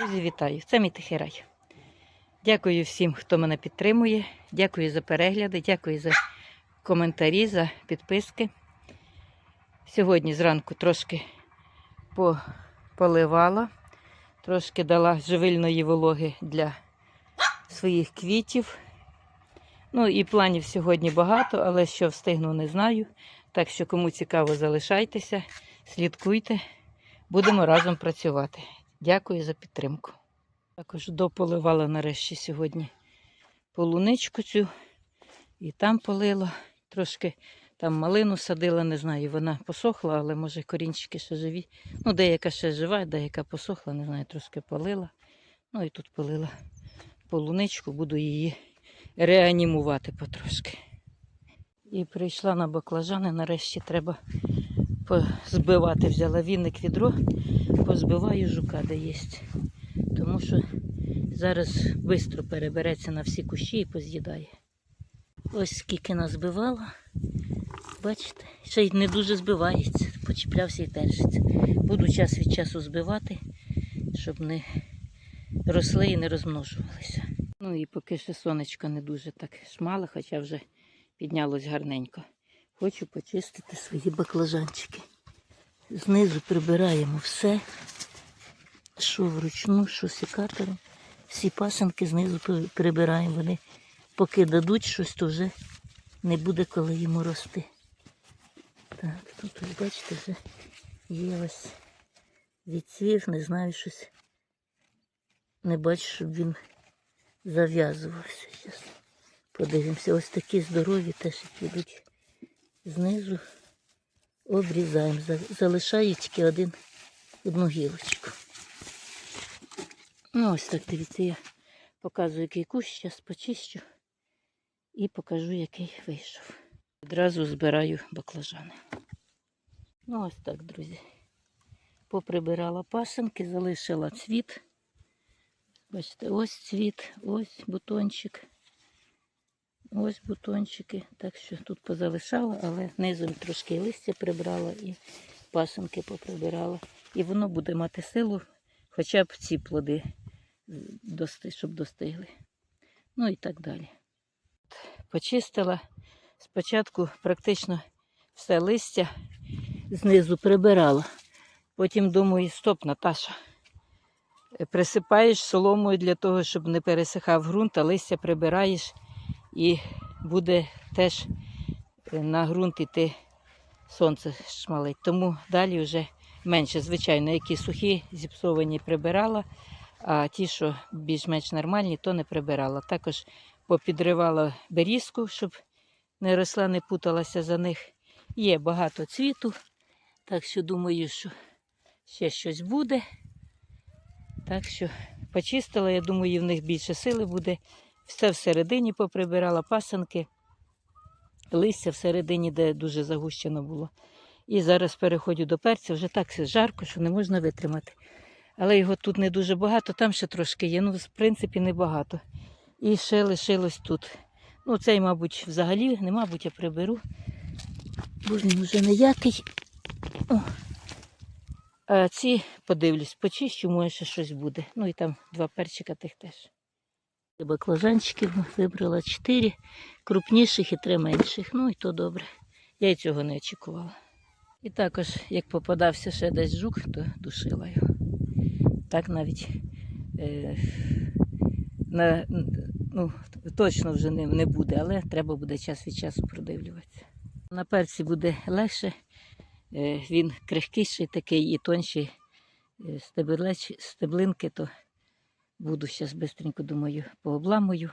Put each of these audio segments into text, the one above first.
Друзі, вітаю! Це мій тихий рай. Дякую всім, хто мене підтримує. Дякую за перегляди, дякую за коментарі, за підписки. Сьогодні зранку трошки по- поливала, трошки дала живильної вологи для своїх квітів. Ну і планів сьогодні багато, але що встигну, не знаю. Так що, кому цікаво, залишайтеся, слідкуйте, будемо разом працювати. Дякую за підтримку. Також дополивала нарешті сьогодні полуничку цю і там полила. Трошки там малину садила, не знаю, вона посохла, але може корінчики ще живі. Ну, деяка ще жива, деяка посохла, не знаю, трошки полила. Ну і тут полила полуничку, буду її реанімувати потрошки. І прийшла на баклажани, нарешті треба позбивати. Взяла віник відро, позбиваю жука, де є. Тому що зараз швидко перебереться на всі кущі і поз'їдає. Ось скільки назбивала. Бачите, ще й не дуже збивається, почіплявся і держиться. Буду час від часу збивати, щоб не росли і не розмножувалися. Ну і поки ще сонечко не дуже так шмале, хоча вже піднялось гарненько. Хочу почистити свої баклажанчики. Знизу прибираємо все, що вручну, що секатором. Всі пасенки знизу прибираємо. Вони поки дадуть щось, то вже не буде коли йому рости. Так, тут ось бачите, вже є ось відцвів, не знаю щось. Не бачу, щоб він зав'язувався. Зараз подивимося. Ось такі здорові теж йдуть знизу. Обрізаємо. За- Залишаю тільки один, одну гілочку. Ну, ось так дивіться, я показую, який кущ, зараз почищу і покажу, який вийшов. Відразу збираю баклажани. Ну, ось так, друзі. Поприбирала пасенки, залишила цвіт. Бачите, ось цвіт, ось бутончик. Ось бутончики. Так що тут позалишала, але низом трошки листя прибрала і пасенки поприбирала. І воно буде мати силу, хоча б ці плоди, щоб достигли. Ну і так далі. Почистила спочатку практично все листя знизу прибирала. Потім думаю, стоп, Наташа. е, Присипаєш соломою для того, щоб не пересихав ґрунт, а листя прибираєш і буде теж е, на ґрунт іти сонце шмалить. Тому далі вже менше. Звичайно, які сухі, зіпсовані прибирала, а ті, що більш-менш нормальні, то не прибирала. Також попідривала берізку, щоб не росла, не путалася за них. Є багато цвіту, так що думаю, що ще щось буде. Так що почистила, я думаю, в них більше сили буде. Все всередині поприбирала пасанки, листя всередині, де дуже загущено було. І зараз переходжу до перця, вже так жарко, що не можна витримати. Але його тут не дуже багато, там ще трошки є, ну, в принципі, небагато. І ще лишилось тут. Ну, цей, мабуть, взагалі, не мабуть, я приберу. Бо він вже ніякий. О. А ці подивлюсь, почищу, може ще щось буде. Ну і там два перчика тих теж. Баклажанчиків вибрала чотири крупніших і три менших. Ну і то добре. Я й цього не очікувала. І також, як попадався ще десь жук, то душила його. Так навіть е, на, ну, точно вже не, не буде, але треба буде час від часу продивлюватися. На перці буде легше, е, він крихкіший такий і тонший е, стеблинки, то буду зараз швидко, думаю, пообламую.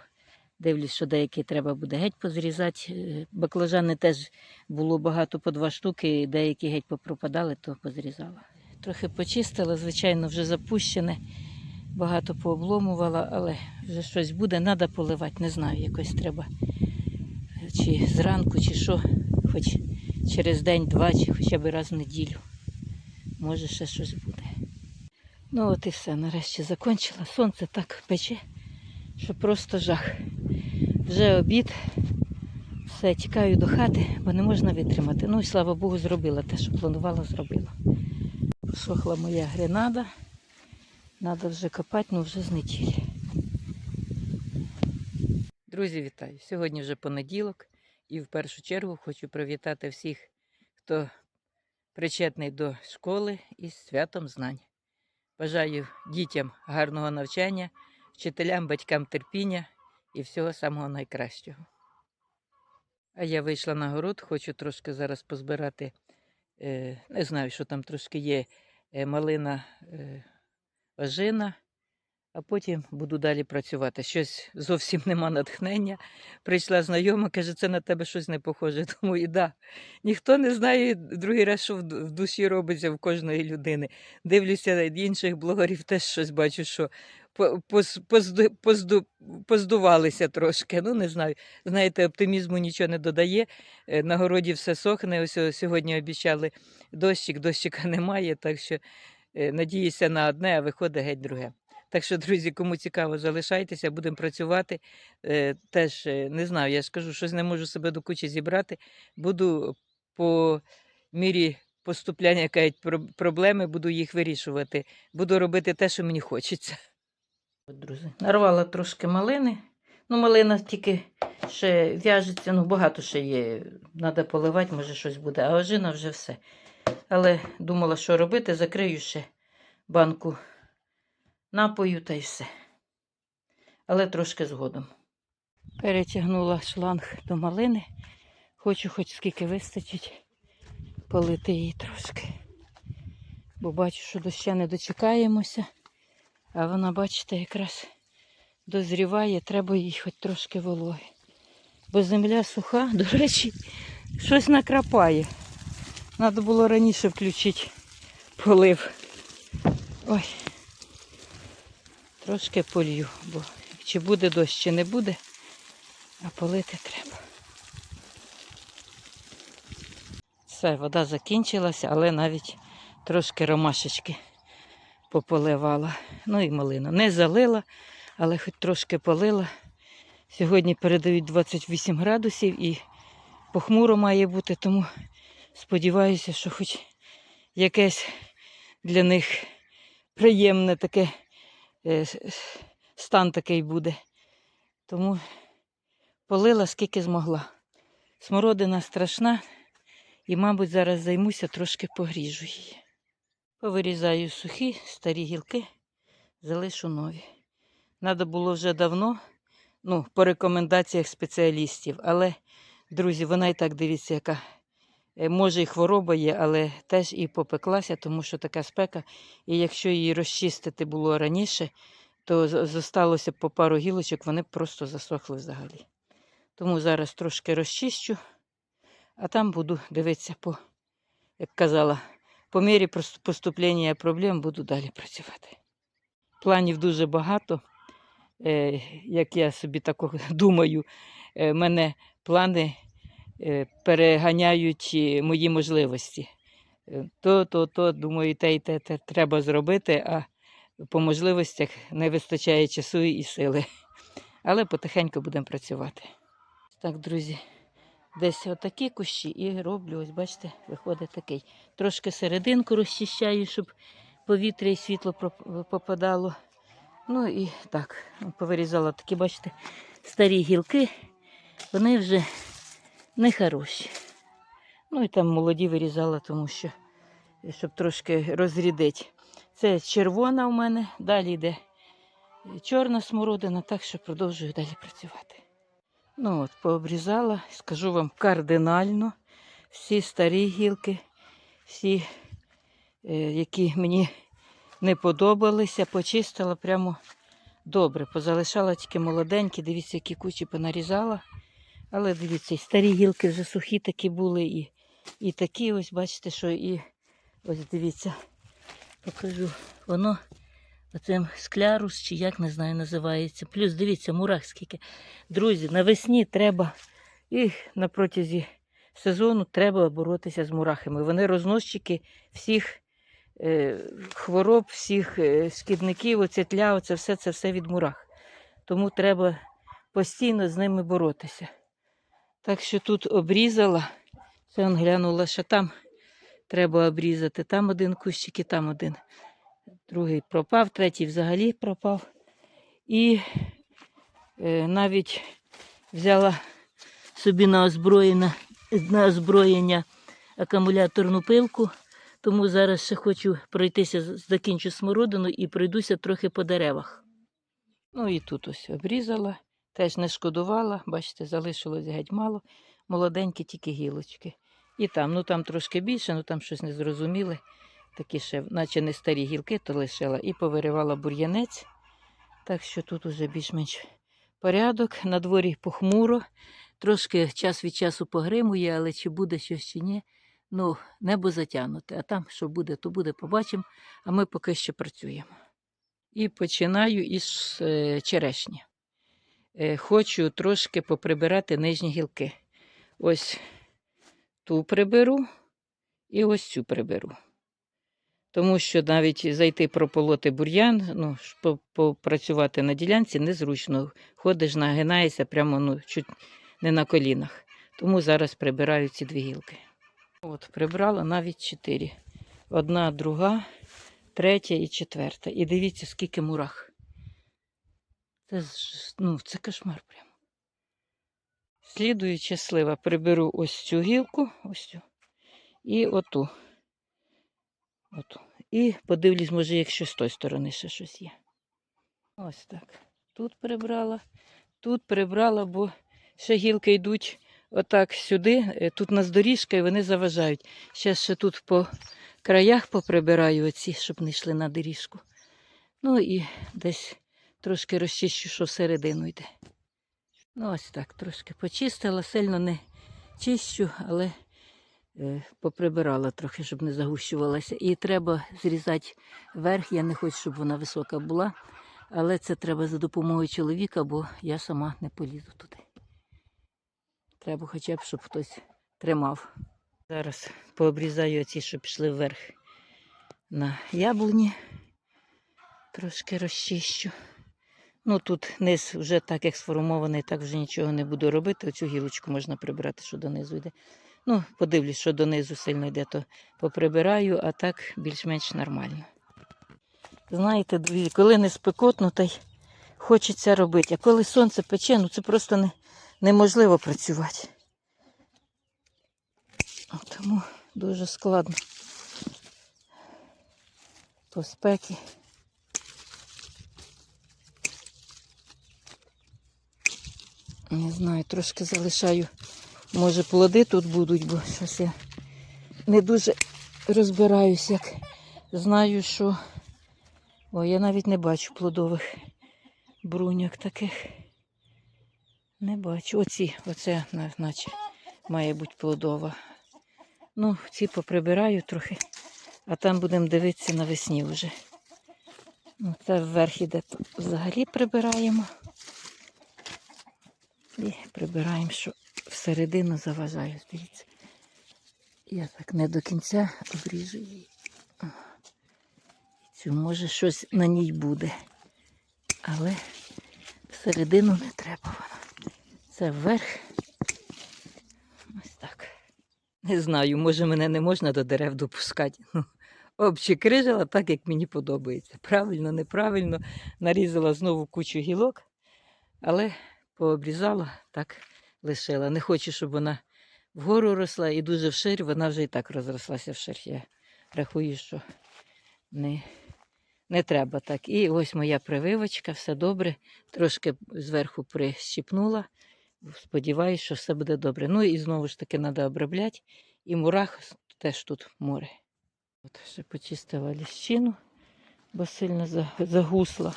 Дивлюсь, що деякі треба буде геть позрізати. Е, Баклажани теж було багато по два штуки, деякі геть попропадали, то позрізала. Трохи почистила, звичайно, вже запущене. Багато пообломувала, але вже щось буде, треба поливати, не знаю, якось треба. Чи зранку, чи що, хоч через день-два, чи хоча б раз в неділю. Може, ще щось буде. Ну от і все, нарешті закінчила. Сонце так пече, що просто жах. Вже обід. Все, тікаю до хати, бо не можна витримати. Ну і слава Богу, зробила те, що планувала, зробила. Посохла моя гренада. Треба вже копати, ну вже з неділі. Друзі, вітаю! Сьогодні вже понеділок, і в першу чергу хочу привітати всіх, хто причетний до школи із святом знань. Бажаю дітям гарного навчання, вчителям, батькам терпіння і всього самого найкращого. А я вийшла на город, хочу трошки зараз позбирати, е, не знаю, що там трошки є, е, малина, е, ожина, а потім буду далі працювати. Щось зовсім нема натхнення. Прийшла знайома, каже, це на тебе щось не похоже. Думаю, да. Ніхто не знає другий раз, що в душі робиться в кожної людини. Дивлюся інших блогерів, теж щось бачу, що по- позду- позду- поздувалися трошки. Ну, не знаю. Знаєте, оптимізму нічого не додає. Е, На городі все сохне. Ось сьогодні обіцяли дощик, дощика немає, так що е, надіюся на одне, а виходить геть друге. Так що, друзі, кому цікаво, залишайтеся, будемо працювати. Е, Теж е, не знаю, я ж кажу, щось не можу себе до кучі зібрати. Буду по мірі поступляння кажуть, проблеми, буду їх вирішувати. Буду робити те, що мені хочеться. Друзі, нарвала трошки малини. Ну, малина тільки ще в'яжеться, ну багато ще є. Треба поливати, може щось буде, а ожина вже все. Але думала, що робити, закрию ще банку напою та й все. Але трошки згодом. Перетягнула шланг до малини. Хочу хоч скільки вистачить полити її трошки. Бо бачу, що доща не дочекаємося. А вона, бачите, якраз дозріває, треба їй хоч трошки вологи. Бо земля суха, до речі, щось накрапає. Треба було раніше включити полив. Ой. Трошки полью, бо чи буде дощ, чи не буде, а полити треба. Все, вода закінчилася, але навіть трошки ромашечки пополивала. Ну і малину. Не залила, але хоч трошки полила. Сьогодні передають 28 градусів і похмуро має бути, тому сподіваюся, що хоч якесь для них приємне таке стан такий буде. Тому полила скільки змогла. Смородина страшна, і, мабуть, зараз займуся, трошки погріжу її. Повирізаю сухі, старі гілки, залишу нові. Надо було вже давно, ну, по рекомендаціях спеціалістів. Але, друзі, вона і так дивіться, яка. Е, Може, і хвороба є, але теж і попеклася, тому що така спека. І якщо її розчистити було раніше, то зосталося по пару гілочок, вони просто засохли взагалі. Тому зараз трошки розчищу, а там буду дивитися по, як казала, по мірі поступлення проблем буду далі працювати. Планів дуже багато. Е, як я собі так думаю, е, мене плани е, мої можливості. Е, То, то, то, думаю, те і те, те треба зробити, а по можливостях не вистачає часу і сили. Але потихеньку будемо працювати. Так, друзі, десь отакі кущі і роблю, ось бачите, виходить такий. Трошки серединку розчищаю, щоб повітря і світло попадало. Ну і так, повирізала такі, бачите, старі гілки, вони вже не хороші. Ну і там молоді вирізала, тому що, щоб трошки розрідити. Це червона у мене, далі йде чорна смородина, так що продовжую далі працювати. Ну от, пообрізала, скажу вам кардинально всі старі гілки, всі, е, які мені не подобалися, почистила прямо добре. Позалишала тільки молоденькі, дивіться, які кучі понарізала. Але дивіться, і старі гілки вже сухі такі були, і, і такі, ось бачите, що і ось дивіться, покажу. Воно оцим склярус, чи як не знаю, називається. Плюс дивіться, мурах скільки. Друзі, навесні треба і на протязі сезону треба боротися з мурахами. Вони розносчики всіх е, хвороб, всіх е, шкідників, оце тля, оце все, це все від мурах. Тому треба постійно з ними боротися. Так що тут обрізала, це он глянула, що там треба обрізати. Там один кущик і там один. другий пропав, третій взагалі пропав. І е, навіть взяла собі на озброєння, на озброєння акумуляторну пилку, тому зараз ще хочу пройтися, закінчу смородину і пройдуся трохи по деревах. Ну і тут ось обрізала, теж не шкодувала, бачите, залишилось геть мало, молоденькі тільки гілочки. І там, ну там трошки більше, ну там щось незрозуміле. Такі ще, наче не старі гілки, то лишила і повиривала бур'янець. Так що тут уже більш-менш порядок. На дворі похмуро. Трошки час від часу погримує, але чи буде щось чи ні, ну, небо затягнуте. А там, що буде, то буде, побачимо. А ми поки що працюємо. І починаю із е, черешні. Е, хочу трошки поприбирати нижні гілки. Ось ту приберу і ось цю приберу. Тому що навіть зайти прополоти бур'ян, ну, попрацювати на ділянці незручно. Ходиш, нагинаєшся прямо ну, чуть не на колінах. Тому зараз прибираю ці дві гілки. От, прибрала навіть чотири. Одна, друга, третя і четверта. І дивіться, скільки мурах. Це, ну, це кошмар прямо. Слідуючи слива, приберу ось цю гілку, ось цю, і оту. оту. І подивлюсь, може, якщо з тої сторони ще щось є. Ось так. Тут прибрала, тут прибрала, бо ще гілки йдуть отак сюди. Е, Тут у нас доріжка і вони заважають. Ще ще тут по краях поприбираю оці, щоб не йшли на доріжку. Ну і десь трошки розчищу, що всередину йде. Ну, ось так, трошки почистила, сильно не чищу, але е, поприбирала трохи, щоб не загущувалася. І треба зрізати верх. Я не хочу, щоб вона висока була, але це треба за допомогою чоловіка, бо я сама не полізу туди. Треба хоча б, щоб хтось тримав. Зараз пообрізаю ці, що пішли вверх на яблуні. Трошки розчищу. Ну тут низ вже так як сформований, так вже нічого не буду робити. Оцю гілочку можна прибрати, що донизу йде. Ну, подивлюсь, що донизу сильно йде, то поприбираю, а так більш-менш нормально. Знаєте, коли не спекотно, то й хочеться робити. А коли сонце пече, ну це просто не, неможливо працювати. Тому дуже складно. По спеки. Не знаю, трошки залишаю. Може, плоди тут будуть, бо щось я не дуже розбираюсь, як знаю, що. О, я навіть не бачу плодових бруняк таких. Не бачу. Оці, оце, наче, має бути плодова. Ну, ці поприбираю трохи, а там будемо дивитися навесні вже. Ну, це вверх іде, взагалі прибираємо. І прибираємо, що всередину заважаю, дивіться. Я так не до кінця обріжу її. Цю, може, щось на ній буде. Але всередину не треба вона. Це вверх. Ось так. Не знаю, може мене не можна до дерев допускати. Ну, обчикрижила так, як мені подобається. Правильно, неправильно. Нарізала знову кучу гілок, але пообрізала, так лишила. Не хочу, щоб вона вгору росла і дуже вширь, вона вже і так розрослася вширь. Я рахую, що не, не треба так. І ось моя прививочка, все добре. Трошки зверху прищіпнула. Сподіваюсь, що все буде добре. Ну і знову ж таки треба обробляти. І мурах теж тут море. От ще почистила ліщину, бо сильно загусла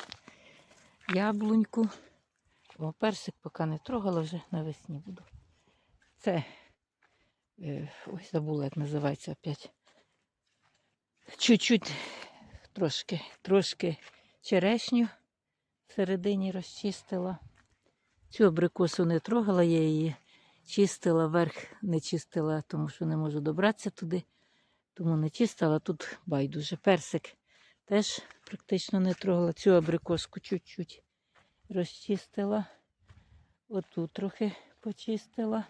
яблуньку. О, персик поки не трогала, вже навесні буду. Це, е, ой, забула, як називається опять. Чуть-чуть трошки, трошки черешню всередині розчистила. Цю абрикосу не трогала, я її чистила, верх не чистила, тому що не можу добратися туди. Тому не чистила. Тут байдуже. Персик теж практично не трогала. Цю абрикоску чуть-чуть розчистила. Оту трохи почистила.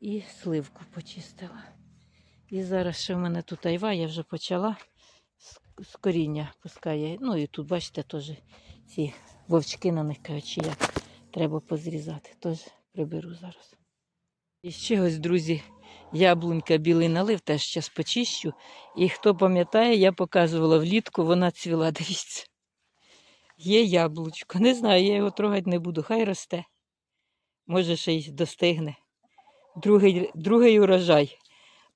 І сливку почистила. І зараз ще в мене тут айва, я вже почала. з коріння пускає. Ну і тут, бачите, теж ці вовчки на них кажуть, чи як треба позрізати. Тож приберу зараз. І ще ось, друзі, яблунька білий налив, теж зараз почищу. І хто пам'ятає, я показувала влітку, вона цвіла, дивіться. Є яблучко. Не знаю, я його трогати не буду, хай росте. Може, ще й достигне. Другий, другий урожай.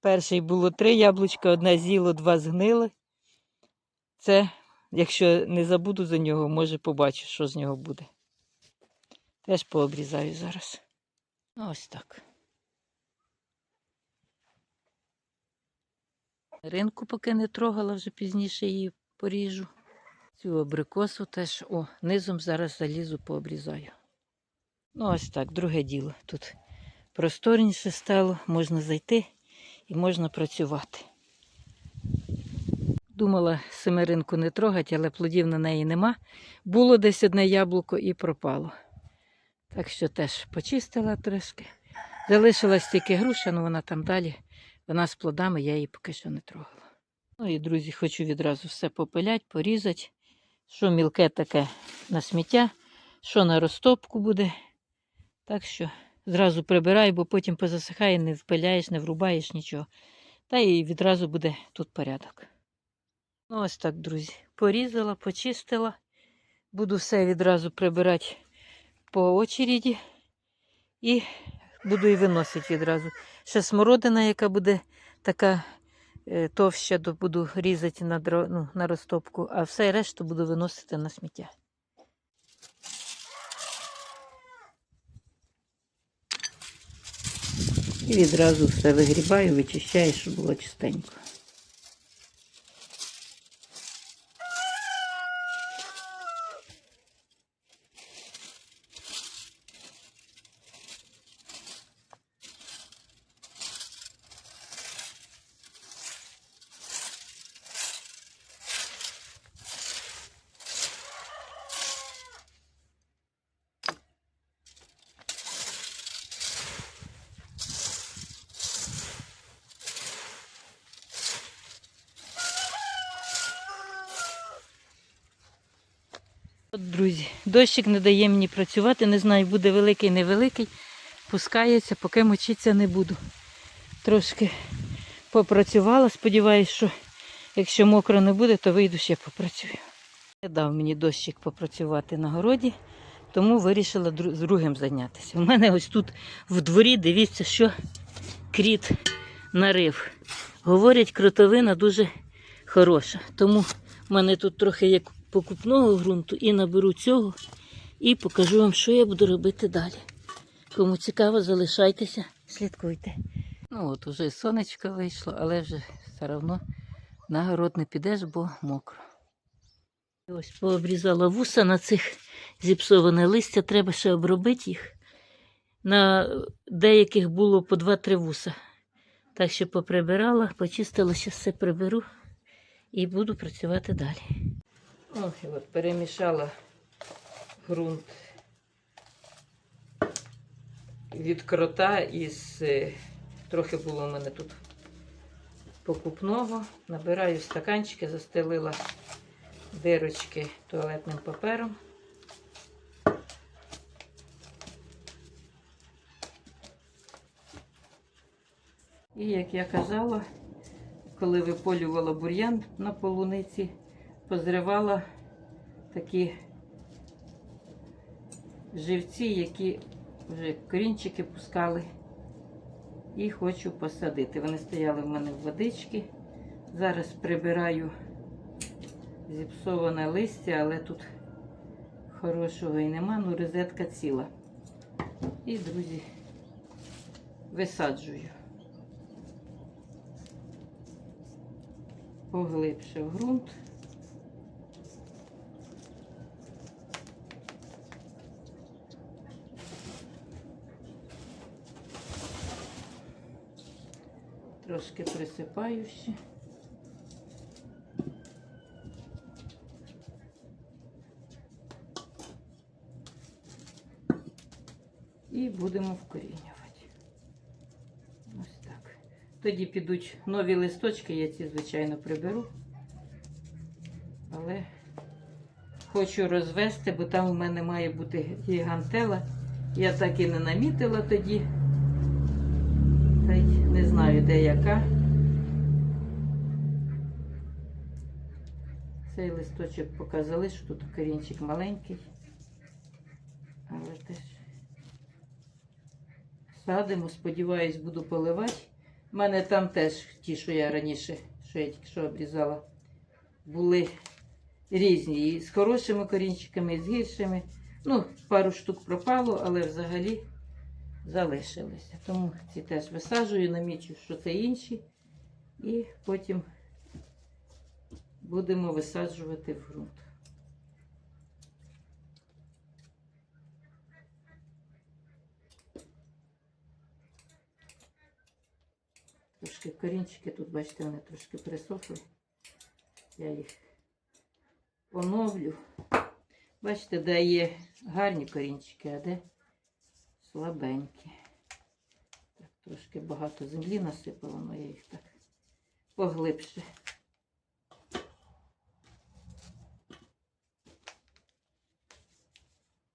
Перший було три яблучка, одне з'їло, два згнили. Це, якщо не забуду за нього, може побачу, що з нього буде. Теж пообрізаю зараз. Ось так. Ринку поки не трогала, вже пізніше її поріжу. Цю абрикосу теж, о, низом зараз залізу, пообрізаю. Ну, ось так, друге діло. Тут просторніше стало, можна зайти і можна працювати. Думала семеринку не трогати, але плодів на неї нема. Було десь одне яблуко і пропало. Так що теж почистила трошки. Залишилась тільки груша, ну вона там далі. Вона з плодами, я її поки що не трогала. Ну і, друзі, хочу відразу все попилять, порізати. Що мілке таке на сміття, що на розтопку буде. Так що зразу прибирай, бо потім позасихає, не впиляєш, не врубаєш нічого. Та і відразу буде тут порядок. Ну, ось так, друзі. Порізала, почистила. Буду все відразу прибирати по очереді і буду і виносити відразу. Ще смородина, яка буде така е, товща, то буду різати на, ну, на розтопку, а все решту буду виносити на сміття. І відразу все вигрібаю, вичищаю, щоб було чистенько. От, друзі, дощик не дає мені працювати, не знаю, буде великий, невеликий. Пускається, поки мочитися не буду. Трошки попрацювала, сподіваюся, що якщо мокро не буде, то вийду ще попрацюю. Не дав мені дощик попрацювати на городі, тому вирішила з другим зайнятися. У мене ось тут в дворі, дивіться, що кріт нарив. Говорять, кротовина дуже хороша. Тому в мене тут трохи є покупного ґрунту і наберу цього і покажу вам, що я буду робити далі. Кому цікаво, залишайтеся, слідкуйте. Ну от уже сонечко вийшло, але вже все одно на город не підеш, бо мокро. Ось пообрізала вуса на цих зіпсоване листя, треба ще обробити їх. На деяких було по 2-3 вуса. Так що поприбирала, почистила, ще все приберу і буду працювати далі. Ох, і от перемішала ґрунт від крота із е, трохи було у мене тут покупного. Набираю стаканчики, застелила дирочки туалетним папером. І як я казала, коли виполювала бур'ян на полуниці, позривала такі живці, які вже корінчики пускали. І хочу посадити. Вони стояли в мене в водичці. Зараз прибираю зіпсоване листя, але тут хорошого і нема, ну розетка ціла. І, друзі, висаджую. Поглибше в ґрунт. Трошки присипаю ще. І будемо вкорінювати. Ось так. Тоді підуть нові листочки, я ці, звичайно, приберу. Але хочу розвести, бо там у мене має бути гігантела. Я так і не намітила тоді. Та й не знаю, де яка. Цей листочок показали, що тут корінчик маленький. Але теж садимо, сподіваюсь, буду поливати. У мене там теж ті, що я раніше, що я тільки що обрізала, були різні. І з хорошими корінчиками, і з гіршими. Ну, пару штук пропало, але взагалі залишилися. Тому ці теж висаджую, намічу, що це інші. І потім будемо висаджувати в ґрунт. Трошки корінчики, тут, бачите, вони трошки присохли. Я їх поновлю. Бачите, де є гарні корінчики, а де слабенькі. Так, трошки багато землі насипала, але я їх так поглибше.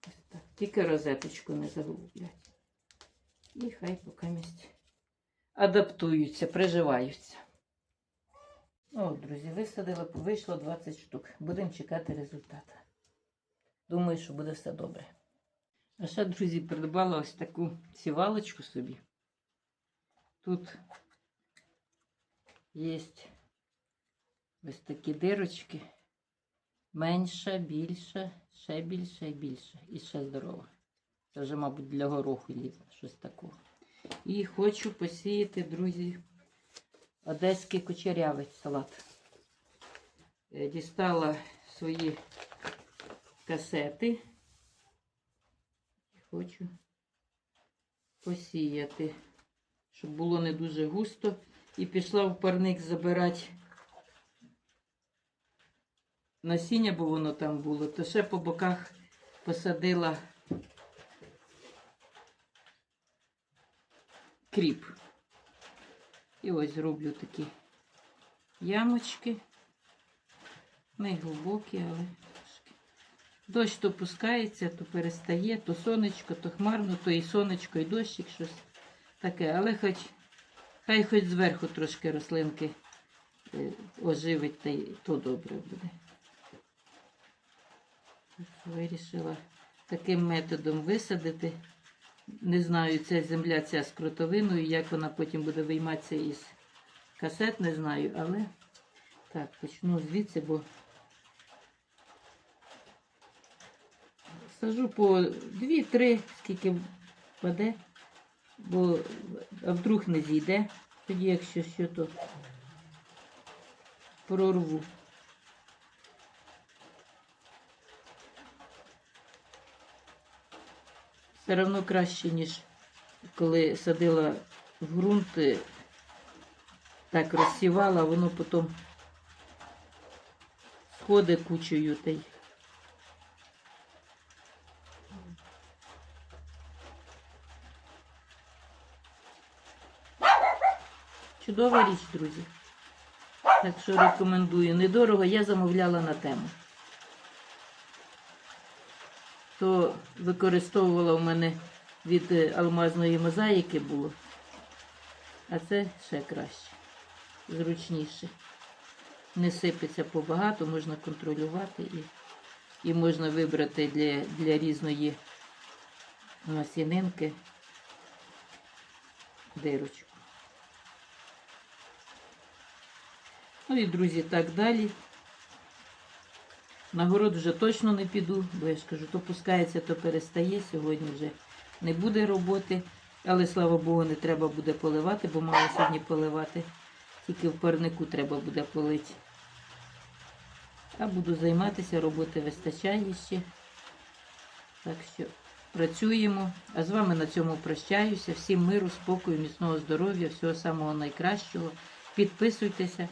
Ось так. Тільки розеточку не загублять. І хай поки місць адаптуються, приживаються. О, друзі, висадила, вийшло 20 штук. Будемо чекати результату. Думаю, що буде все добре. А ще, друзі, придбала ось таку сівалочку собі. Тут є ось такі дирочки. Менша, більша, ще більша і більша. І ще здорова. Це вже, мабуть, для гороху лізе, щось такого. І хочу посіяти, друзі, одеський кучерявець салат. Е, Дістала свої касети. Хочу посіяти, щоб було не дуже густо. І пішла в парник забирати насіння, бо воно там було, то ще по боках посадила кріп. І ось зроблю такі ямочки. Не глибокі, але. Дощ то пускається, то перестає, то сонечко, то хмарно, то і сонечко, і дощик щось таке. Але хоч, хай хоч зверху трошки рослинки е, оживить, та й то добре буде. Вирішила таким методом висадити. Не знаю, ця земля ця з кротовиною, як вона потім буде вийматися із касет, не знаю, але так, почну звідси, бо сажу по 2-3, скільки впаде, бо а вдруг не зійде, тоді, якщо що, то прорву. Все одно краще, ніж коли садила в ґрунт, е, так розсівала, воно потім сходить кучею та. Чудова річ, друзі. Так що рекомендую. Недорого я замовляла на тему. То використовувала в мене від е, алмазної мозаїки було. А це ще краще, зручніше. Не сипеться побагато, можна контролювати і, і можна вибрати для, для різної насінинки дирочку. Ну і, друзі, так далі. На город вже точно не піду, бо я ж кажу, то пускається, то перестає. Сьогодні вже не буде роботи. Але слава Богу, не треба буде поливати, бо мало сьогодні поливати. Тільки в парнику треба буде полити. А буду займатися, роботи вистачає ще. Так що працюємо. А з вами на цьому прощаюся. Всім миру, спокою, міцного здоров'я, всього самого найкращого. Підписуйтеся,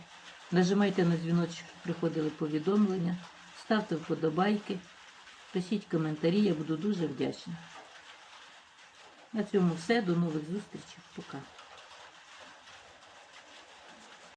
нажимайте на дзвіночок, приходили повідомлення, ставте вподобайки, пишіть коментарі, я буду дуже вдячна. На цьому все. До нових зустрічей. Пока.